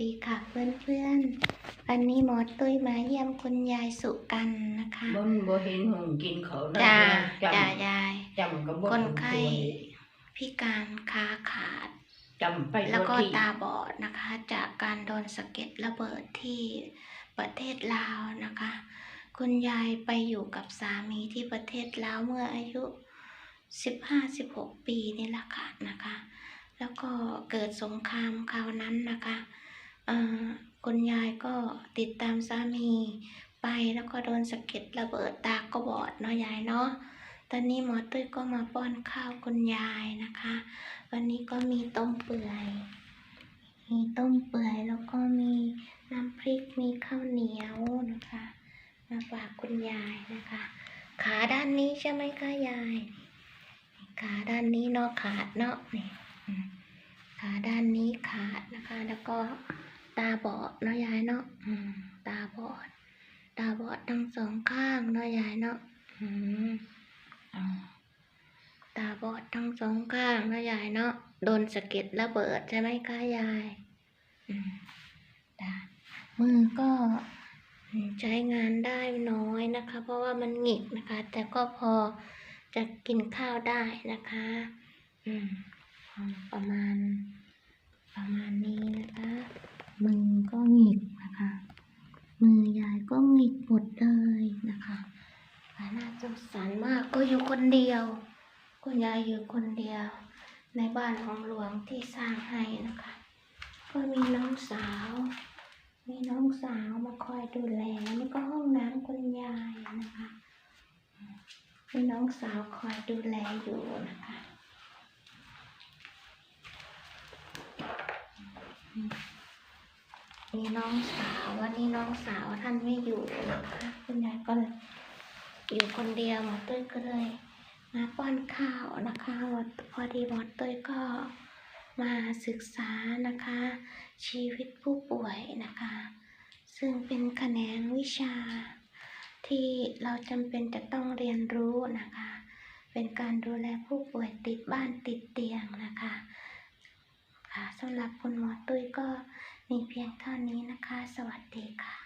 ดีค่ะเพื่อนๆ วันนี้หมอตุ้ยมาเยี่ยมคุณยายสุกันนะคะบ่นบ่เห็นหงกินเขาวได้จ้าจจ้ายายำจำก็บ่คนไข้สวยพิการขาขาด จำไปแล้วก็ที่ตาบอดนะคะ จากการโดนสะเก็ดระเบิดที่ประเทศลาวนะคะ คุณยายไปอยู่กับสามีที่ประเทศลาวเมื่ออายุ 15-16 ปีนี่แหละค่ะนะคะ แล้วก็เกิดสงครามคราวนั้นนะคะเอ่อ คุณยายก็ติดตามสามีไปแล้วก็โดนสะเก็ดระเบิดตาก็บอดเนาะยายเนาะตอนนี้หมอตุ้ยก็มาป้อนข้าวคุณยายนะคะ วันนี้ก็มีต้มเปื่อยมีต้มเปื่อยแล้วก็มีน้ำพริกมีข้าวเหนียวนะคะ มาฝากคุณยายนะคะ ขาด้านนี้ใช่ไหมคะยาย ขาด้านนี้เนาะขาดเนาะนี่ขาด้านนี้ขาดนะคะแล้วก็าบอดเนาะยายเนาะอืมตาบอด ตาบอดทั้งสองข้างเนาะยายเนาะอืมอ๋อตาบอดทั้งสองข้างเนาะยายเนาะโดนสะเก็ดระเบิดใช่ไหมคะยายอืมจ้ะมือก็อืมใช้งานได้น้อยนะคะ เพราะว่ามันหงิกนะคะ แต่ก็พอจะกินข้าวได้นะคะ อืมประมาณประมาณนี้นะคะ มือก็หงิกนะคะ มือยายก็หงิกหมดเลยนะคะน่าสงสารมากก็อยู่คนเดียวคุณยายอยู่คนเดียว ในบ้านของหลวงที่สร้างให้นะคะ ก็มีน้องสาว มีน้องสาวมาคอยดูแลนี่ก็ห้องน้ำคุณยายนะคะมีน้องสาวคอยดูแลอยู่นะคะ มีน้องสาววันนี้น้องสาวท่านไม่อยู่นะคะคุณยายก็อยู่คนเดียวหมอตุ้ยก็เลยมาป้อนข้าวนะคะมดพอดีหมอตุ้ยก็มาศึกษานะคะ ชีวิตผู้ป่วยนะคะ ซึ่งเป็นแขนงวิชา ที่เราจำเป็นจะต้องเรียนรู้นะคะ เป็นการดูแลผู้ป่วยติดบ้านติดเตียงนะคะ สำหรับคุณหมอตุ้ยก็มีเพียงเท่านี้นะคะ สวัสดีค่ะ